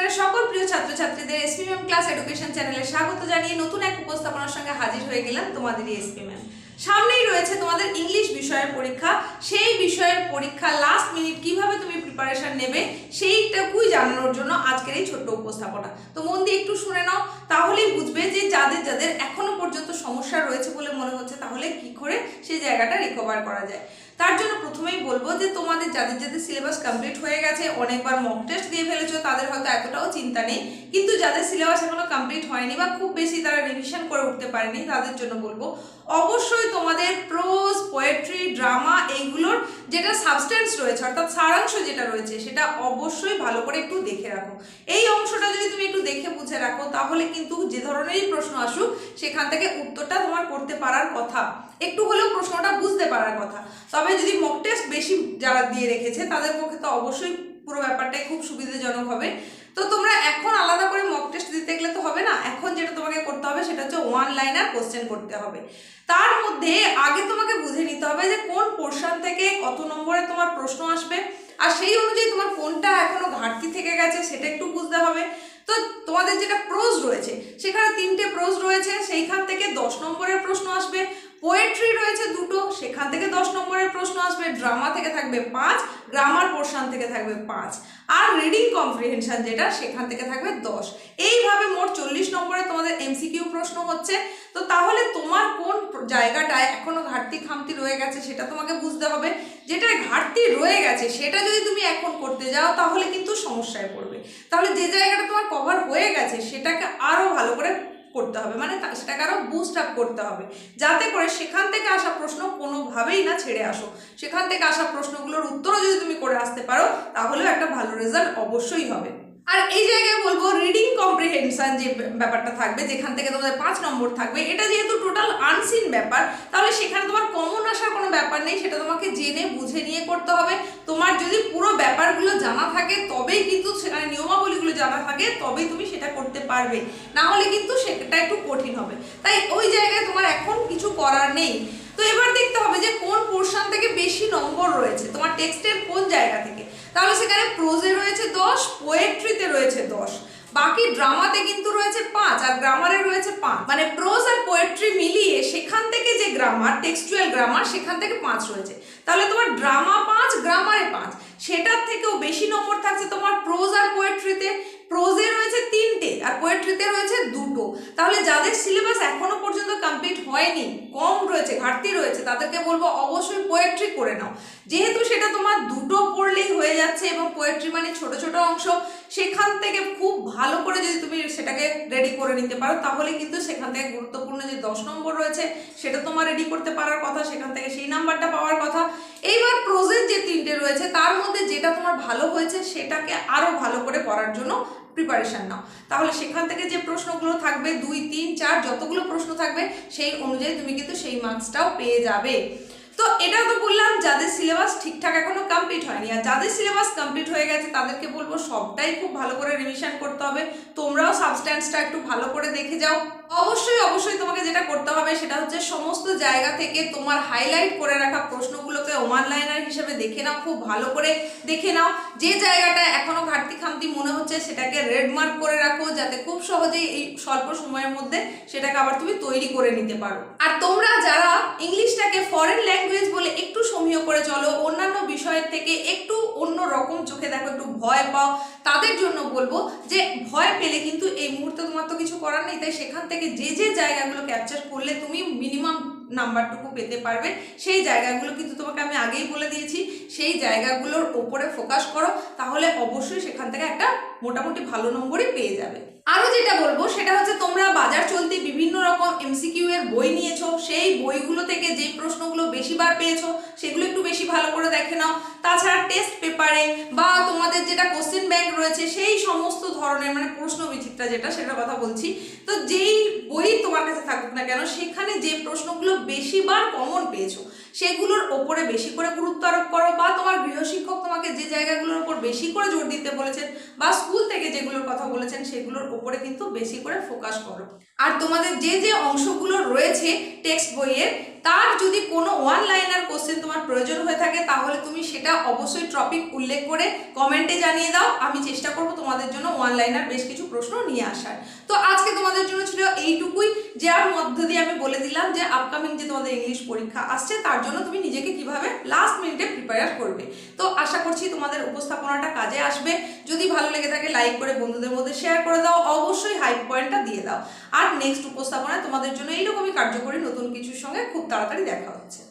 সেমিস্টারের সকল প্রিয় ছাত্রছাত্রীদের এসপিএম ক্লাস এডুকেশন চ্যানেলে স্বাগত জানিয়ে নতুন এক উপস্থাপনার সঙ্গে হাজির হয়ে গেলাম তোমাদেরই এসপিএম সামনেই রয়েছে তোমাদের ইংলিশ বিষয়ের পরীক্ষা। সেই বিষয়ের পরীক্ষা লাস্ট মিনিট কীভাবে তুমি প্রিপারেশন নেবে সেইটাকুই জানানোর জন্য আজকের এই ছোট্ট উপস্থাপনা। তো মন দিয়ে একটু শুনে নাও, তাহলেই বুঝবে যে যাদের যাদের এখনও রয়েছে বলে মনে হচ্ছে, তাহলে কি করে সেই জায়গাটা রিকভার করা যায়? তার জন্য প্রথমেই বলব যে, তোমাদের যাদের যাদের সিলেবাস কমপ্লিট হয়ে গেছে, অনেকবার মক টেস্ট দিয়ে ফেলেছো, তাদের হয়তো এতটাও চিন্তা নেই। কিন্তু যাদের সিলেবাস এখনও কমপ্লিট হয়নি বা খুব বেশি তারা রিভিশন করে উঠতে পারেনি, তাদের জন্য বলব, অবশ্যই তোমাদের প্রোজ পোয়েট্রি ড্রামা এইগুলোর যেটা সাবস্টেন্স রয়েছে, অর্থাৎ সারাংশ যেটা রয়েছে, সেটা অবশ্যই ভালো করে একটু দেখে রাখো। এই অংশটা যদি তুমি একটু দেখে বুঝে রাখো, তাহলে কিন্তু যে ধরনেরই প্রশ্ন আসুক, সেখান থেকে উত্তরটা তোমার করতে পারার কথা। একটু হলেও প্রশ্নটা বুঝতে পারার কথা। তবে যদি মক টেস্ট বেশি যারা দিয়ে রেখেছে, তাদের পক্ষে তো অবশ্যই পুরো ব্যাপারটাই খুব সুবিধাজনক হবে তো তোমরা এখন আলাদা করে মক টেস্ট দিতে গেলে তো হবে না এখন যেটা তোমাকে করতে হবে সেটা হচ্ছে ওয়ান লাইনার কোশ্চেন করতে হবে। তার মধ্যে আগে তোমাকে বুঝে নিতে হবে যে কোন পোর্শন থেকে কত নম্বরে তোমার প্রশ্ন আসবে, আর সেই অনুযায়ী তোমার কোনটা এখনও ঘাটতি থেকে গেছে সেটা একটু বুঝতে হবে। তো তোমাদের যেটা প্রোজ রয়েছে, সেখানে তিনটে প্রোজ রয়েছে, সেইখান থেকে দশ নম্বরের প্রশ্ন আসবে পোয়েট্রি রয়েছে দুটো, সেখান থেকে দশ নম্বরের প্রশ্ন আসবে ড্রামা থেকে থাকবে পাঁচ গ্রামার পোর্শন থেকে থাকবে পাঁচ। আর রিডিং কম্প্রিহেনশন যেটা, সেখান থেকে থাকবে দশ। এইভাবে মোট চল্লিশ নম্বরে তোমাদের এমসিকিউ প্রশ্ন হচ্ছে। তো তাহলে তোমার কোন জায়গাটায় এখনও ঘাটতি খামতি রয়ে গেছে সেটা তোমাকে বুঝতে হবে। যেটা ঘাটতি রয়ে গেছে সেটা যদি তুমি এখন করতে যাও, তাহলে কিন্তু সমস্যায় পড়বে। তাহলে যে জায়গাটা তোমার কভার হয়ে গেছে, সেটাকে আরও ভালো করে করতে হবে। মানে সেটাকে আরও বুস্ট আপ করতে হবে। যাতে করে সেখান থেকে আসা প্রশ্ন কোনোভাবেই না ছেড়ে আসো। সেখান থেকে আসা প্রশ্নগুলোর উত্তরও যদি তুমি করে আসতে পারো, তাহলেও একটা ভালো রেজাল্ট অবশ্যই হবে। আর এই জায়গায় বলব রিডিং কম্প্রিহেনশন যে ব্যাপারটা থাকবে, যেখান থেকে তোমাদের পাঁচ নম্বর থাকবে, এটা যেহেতু টোটাল আনসিন ব্যাপার, তাহলে সেখানে তোমার কমন আসার কোনো ব্যাপার নেই, সেটা তোমাকে জেনে বুঝে নিয়ে করতে হবে। তোমার যদি পুরো ব্যাপারগুলো জানা থাকে, তবেই কিন্তু সেখানে নিয়মাবলীগুলো জানা থাকে, তবেই তুমি সেটা করতে পারবে। না হলে কিন্তু সেটা একটু কঠিন হবে। তাই ওই জায়গায় তোমার এখন কিছু করার নেই। তো এবার দেখতে হবে যে কোন পোর্শন থেকে বেশি নম্বর রয়েছে। তোমার টেক্সটের কোন জায়গা থেকে? তাহলে সেখানে প্রোজে রয়েছে দশ পোয়েট্রিতে রয়েছে দশ। বাকি ড্রামাতে কিন্তু রয়েছে পাঁচ, আর গ্রামারে রয়েছে পাঁচ। মানে প্রোজ আর পোয়েট্রি মিলিয়ে সেখান থেকে যে গ্রামার টেক্সচুয়াল গ্রামার সেখান থেকে পাঁচ রয়েছে। তাহলে তোমার ড্রামা পাঁচ গ্রামারে পাঁচ। সেটার থেকেও বেশি নম্বর থাকছে তোমার প্রোজ আর পোয়েট্রিতে প্রোজে রয়েছে তিনটে আর পোয়েট্রিতে রয়েছে দুটো। তাহলে যাদের সিলেবাস এখনও পর্যন্ত কমপ্লিট হয়নি, কম রয়েছে, ঘাটতি রয়েছে, তাদেরকে বলব অবশ্যই পোয়েট্রি করে নাও। যেহেতু সেটা তোমার দুটো পড়লেই হয়ে যাচ্ছে এবং পোয়েট্রি মানে ছোট ছোট অংশ, সেখান থেকে খুব ভালো করে যদি তুমি করে নিতে পারো, তাহলে কিন্তু সেখান থেকে গুরুত্বপূর্ণ যে দশ নম্বর রয়েছে, সেটা তোমার রেডি করতে পারার কথা, সেখান থেকে সেই নাম্বারটা পাওয়ার কথা। এইবার প্রোজের যে তিনটে রয়েছে, তার মধ্যে যেটা তোমার ভালো হয়েছে, সেটাকে আরও ভালো করে করার জন্য প্রিপারেশন নাও। তাহলে সেখান থেকে যে প্রশ্নগুলো থাকবে, দুই, তিন, চার, যতগুলো প্রশ্ন থাকবে, সেই অনুযায়ী তুমি কিন্তু সেই মার্কসটাও পেয়ে যাবে। তো এটা তো বললাম, যাদের সিলেবাস ঠিকঠাক এখনও কমপ্লিট হয়নি, আর যাদের সিলেবাস কমপ্লিট হয়ে গেছে, তাদেরকে বলব সবটাই খুব ভালো করে রিভিশন করতে হবে। তোমরাও সাবস্ট্যান্সটা একটু ভালো করে দেখে যাও। অবশ্যই অবশ্যই তোমাকে যেটা করতে হবে, সেটা হচ্ছে সমস্ত জায়গা থেকে তোমার হাইলাইট করে রাখা প্রশ্নগুলোকে ওয়ান লাইনার হিসেবে দেখে নাও, খুব ভালো করে দেখে নাও। যে জায়গাটা এখনও ঘাটতি খামতি মনে হচ্ছে, সেটাকে রেড মার্ক করে রাখো, যাতে খুব সহজেই এই স্বল্প সময়ের মধ্যে সেটাকে আবার তুমি তৈরি করে নিতে পারো। আর তোমরা যারা ইংলিশটাকে ফরেন ল্যাঙ্গুয়েজ বলে একটু সমীহ করে চলো। অন্যান্য বিষয়ের থেকে একটু অন্য রকম চোখে দেখো, একটু ভয় পাও। তাদের জন্য বলব যে ভয় পেলে কিন্তু এই মুহূর্তে তোমার তো কিছু করার নেই। তাই সেখান থেকে যে যে জায়গাগুলো ক্যাপচার করলে তুমি মিনিমাম নাম্বারটুকু পেতে পারবে। সেই জায়গাগুলো কিন্তু তোমাকে আমি আগেই বলে দিয়েছি। সেই জায়গাগুলোর ওপরে ফোকাস করো। তাহলে অবশ্যই সেখান থেকে একটা মোটামুটি ভালো নম্বরই পেয়ে যাবে। আরও যেটা বলব, সেটা হচ্ছে তোমরা বাজার চলতি বিভিন্ন রকম এমসিকিউ এর বই নিয়েছো, সেই বইগুলো থেকে যে প্রশ্নগুলো বেশিবার পেয়েছ, সেগুলো একটু বেশি ভালো করে দেখে নাও। তাছাড়া টেস্ট পেপারে বা তোমাদের যেটা কোশ্চেন ব্যাংক রয়েছে, সেই সমস্ত ধরনের মানে প্রশ্ন বিচিত্রা যেটা, সেটার কথা বলছি। তো যেই বই তোমার কাছে থাকুক না কেন, সেখানে যে প্রশ্নগুলো বেশিবার কমন পেয়েছ সেগুলোর ওপরে বেশি করে গুরুত্ব আরোপ করো, বা তোমার গৃহশিক্ষক তোমাকে যে জায়গাগুলোর উপর বেশি করে জোর দিতে বলেছেন, বা স্কুল থেকে যেগুলোর কথা বলেছেন, সেগুলোর ওপরে কিন্তু বেশি করে ফোকাস করো। আর তোমাদের যে যে অংশগুলো রয়েছে টেক্সট বইয়ের তার যদি কোনো ওয়ান লাইনার কোশ্চেন তোমার প্রয়োজন হয়ে থাকে, তাহলে তুমি সেটা অবশ্যই টপিক উল্লেখ করে কমেন্টে জানিয়ে দাও। আমি চেষ্টা করব তোমাদের জন্য ওয়ান লাইনার বেশ কিছু প্রশ্ন নিয়ে আসার। তো আজকে তোমাদের জন্য ছিল এইটুকুই যার মধ্য দিয়ে আমি বলে দিলাম যে আপকামিং যে তোমাদের ইংলিশ পরীক্ষা আসছে, তার জন্য তুমি নিজেকে কীভাবে লাস্ট মিনিটে প্রিপেয়ার করবে। তো আশা করছি তোমাদের উপস্থাপনাটা কাজে আসবে। যদি ভালো লেগে থাকে লাইক করে বন্ধুদের মধ্যে শেয়ার করে দাও। অবশ্যই হাই পয়েন্টটা দিয়ে দাও। আর নেক্সট উপস্থাপনায় তোমাদের জন্য এইরকমই কার্যকরী নতুন কিছুর সঙ্গে খুব তাড়াতাড়ি দেখা হচ্ছে।